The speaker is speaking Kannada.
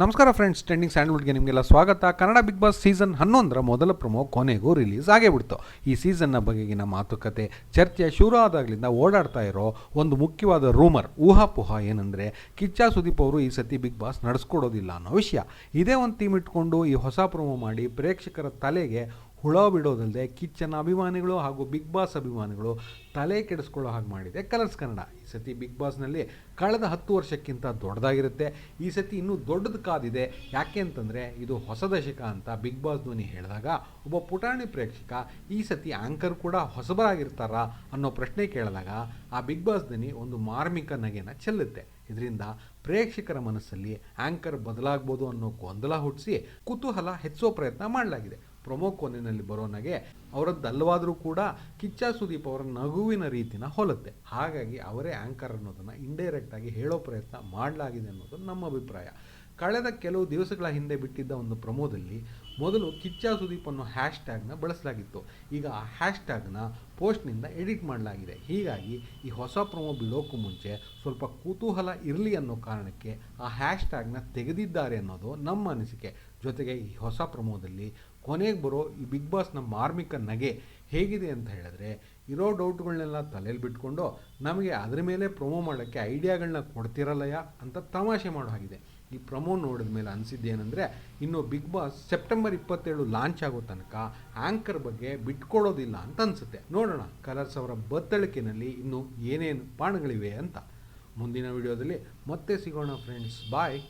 ನಮಸ್ಕಾರ ಫ್ರೆಂಡ್ಸ್ ಟ್ರೆಂಡಿಂಗ್ ಸ್ಯಾಂಡಲ್ವುಡ್ಗೆ ನಿಮಗೆಲ್ಲ ಸ್ವಾಗತ. ಕನ್ನಡ ಬಿಗ್ ಬಾಸ್ ಸೀಸನ್ ಹನ್ನೊಂದರ ಮೊದಲ ಪ್ರಮೋ ಕೊನೆಗೂ ರಿಲೀಸ್ ಆಗಿಬಿಡ್ತು. ಈ ಸೀಸನ್ನ ಬಗೆಗಿನ ಮಾತುಕತೆ, ಚರ್ಚೆ ಶುರು ಆದಾಗಲಿಂದ ಓಡಾಡ್ತಾ ಇರೋ ಒಂದು ಮುಖ್ಯವಾದ ರೂಮರ್ ಊಹಾಪೋಹ ಏನಂದರೆ ಕಿಚ್ಚ ಸುದೀಪ್ ಅವರು ಈ ಸತಿ ಬಿಗ್ ಬಾಸ್ ನಡೆಸ್ಕೊಡೋದಿಲ್ಲ ಅನ್ನೋ ವಿಷಯ. ಇದೇ ಒಂದು ಥೀಮ್ ಇಟ್ಕೊಂಡು ಈ ಹೊಸ ಪ್ರಮೋ ಮಾಡಿ ಪ್ರೇಕ್ಷಕರ ತಲೆಗೆ ಹುಳ ಬಿಡೋದಲ್ಲದೆ ಕಿಚ್ಚನ ಅಭಿಮಾನಿಗಳು ಹಾಗೂ ಬಿಗ್ ಬಾಸ್ ಅಭಿಮಾನಿಗಳು ತಲೆ ಕೆಡಿಸ್ಕೊಳ್ಳೋ ಹಾಗೆ ಮಾಡಿದೆ ಕಲರ್ಸ್ ಕನ್ನಡ. ಈ ಸತಿ ಬಿಗ್ ಬಾಸ್ನಲ್ಲಿ ಕಳೆದ ಹತ್ತು ವರ್ಷಕ್ಕಿಂತ ದೊಡ್ಡದಾಗಿರುತ್ತೆ. ಈ ಸತಿ ಇನ್ನೂ ದೊಡ್ಡದು ಕಾದಿದೆ. ಯಾಕೆ ಅಂತಂದರೆ ಇದು ಹೊಸ ದಶಕ ಅಂತ ಬಿಗ್ ಬಾಸ್ ಧ್ವನಿ ಹೇಳಿದಾಗ ಒಬ್ಬ ಪುಟಾಣಿ ಪ್ರೇಕ್ಷಕ ಈ ಸತಿ ಆ್ಯಂಕರ್ ಕೂಡ ಹೊಸಬರಾಗಿರ್ತಾರಾ ಅನ್ನೋ ಪ್ರಶ್ನೆ ಕೇಳಿದಾಗ ಆ ಬಿಗ್ ಬಾಸ್ ಧ್ವನಿ ಒಂದು ಮಾರ್ಮಿಕ ನಗೆನ ಚೆಲ್ಲುತ್ತೆ. ಇದರಿಂದ ಪ್ರೇಕ್ಷಕರ ಮನಸ್ಸಲ್ಲಿ ಆ್ಯಂಕರ್ ಬದಲಾಗ್ಬೋದು ಅನ್ನೋ ಗೊಂದಲ ಹುಟ್ಟಿಸಿ ಕುತೂಹಲ ಹೆಚ್ಚೋ ಪ್ರಯತ್ನ ಮಾಡಲಾಗಿದೆ. ಪ್ರೊಮೋ ಕೋನಿನಲ್ಲಿ ಬರೋ ನಗೆ ಅವರದ್ದಲ್ಲವಾದರೂ ಕೂಡ ಕಿಚ್ಚ ಸುದೀಪ್ ಅವರ ನಗುವಿನ ರೀತಿನ ಹೋಲುತ್ತೆ. ಹಾಗಾಗಿ ಅವರೇ ಆ್ಯಂಕರ್ ಅನ್ನೋದನ್ನು ಇಂಡೈರೆಕ್ಟಾಗಿ ಹೇಳೋ ಪ್ರಯತ್ನ ಮಾಡಲಾಗಿದೆ ಅನ್ನೋದು ನಮ್ಮ ಅಭಿಪ್ರಾಯ. ಕಳೆದ ಕೆಲವು ದಿವಸಗಳ ಹಿಂದೆ ಬಿಟ್ಟಿದ್ದ ಒಂದು ಪ್ರಮೋದಲ್ಲಿ ಮೊದಲು ಕಿಚ್ಚ ಸುದೀಪ್ ಅನ್ನೋ ಹ್ಯಾಶ್ ಟ್ಯಾಗ್ನ ಬಳಸಲಾಗಿತ್ತು. ಈಗ ಆ ಹ್ಯಾಶ್ ಟ್ಯಾಗ್ನ ಪೋಸ್ಟ್ನಿಂದ ಎಡಿಟ್ ಮಾಡಲಾಗಿದೆ. ಹೀಗಾಗಿ ಈ ಹೊಸ ಪ್ರಮೋ ಬಿಡೋಕ್ಕೂ ಮುಂಚೆ ಸ್ವಲ್ಪ ಕುತೂಹಲ ಇರಲಿ ಅನ್ನೋ ಕಾರಣಕ್ಕೆ ಆ ಹ್ಯಾಶ್ ಟ್ಯಾಗ್ನ ತೆಗೆದಿದ್ದಾರೆ ಅನ್ನೋದು ನಮ್ಮ ಅನಿಸಿಕೆ. ಜೊತೆಗೆ ಈ ಹೊಸ ಪ್ರಮೋದಲ್ಲಿ ಕೊನೆಗೆ ಬರೋ ಈ ಬಿಗ್ ಬಾಸ್ನ ಮಾರ್ಮಿಕ ನಗೆ ಹೇಗಿದೆ ಅಂತ ಹೇಳಿದ್ರೆ, ಇರೋ ಡೌಟ್ಗಳನ್ನೆಲ್ಲ ತಲೆಯಲ್ಲಿ ಬಿಟ್ಕೊಂಡು ನಮಗೆ ಅದರ ಮೇಲೆ ಪ್ರೊಮೋ ಮಾಡೋಕ್ಕೆ ಐಡಿಯಾಗಳನ್ನ ಕೊಡ್ತಿರಲ್ಲಯ್ಯ ಅಂತ ತಮಾಷೆ ಮಾಡೋ ಹಾಗಿದೆ. ಈ ಪ್ರಮೋ ನೋಡಿದ ಮೇಲೆ ಅನಿಸಿದ್ದೇನೆಂದರೆ ಇನ್ನು ಬಿಗ್ ಬಾಸ್ ಸೆಪ್ಟೆಂಬರ್ ಇಪ್ಪತ್ತೇಳು ಲಾಂಚ್ ಆಗೋ ತನಕ ಆ್ಯಂಕರ್ ಬಗ್ಗೆ ಬಿಟ್ಕೊಡೋದಿಲ್ಲ ಅಂತ ಅನಿಸುತ್ತೆ. ನೋಡೋಣ ಕಲರ್ಸ್ ಅವರ ಬತ್ತಳಿಕೆನಲ್ಲಿ ಇನ್ನು ಏನೇನು ಪಾಣಗಳಿವೆ ಅಂತ. ಮುಂದಿನ ವಿಡಿಯೋದಲ್ಲಿ ಮತ್ತೆ ಸಿಗೋಣ ಫ್ರೆಂಡ್ಸ್ ಬಾಯ್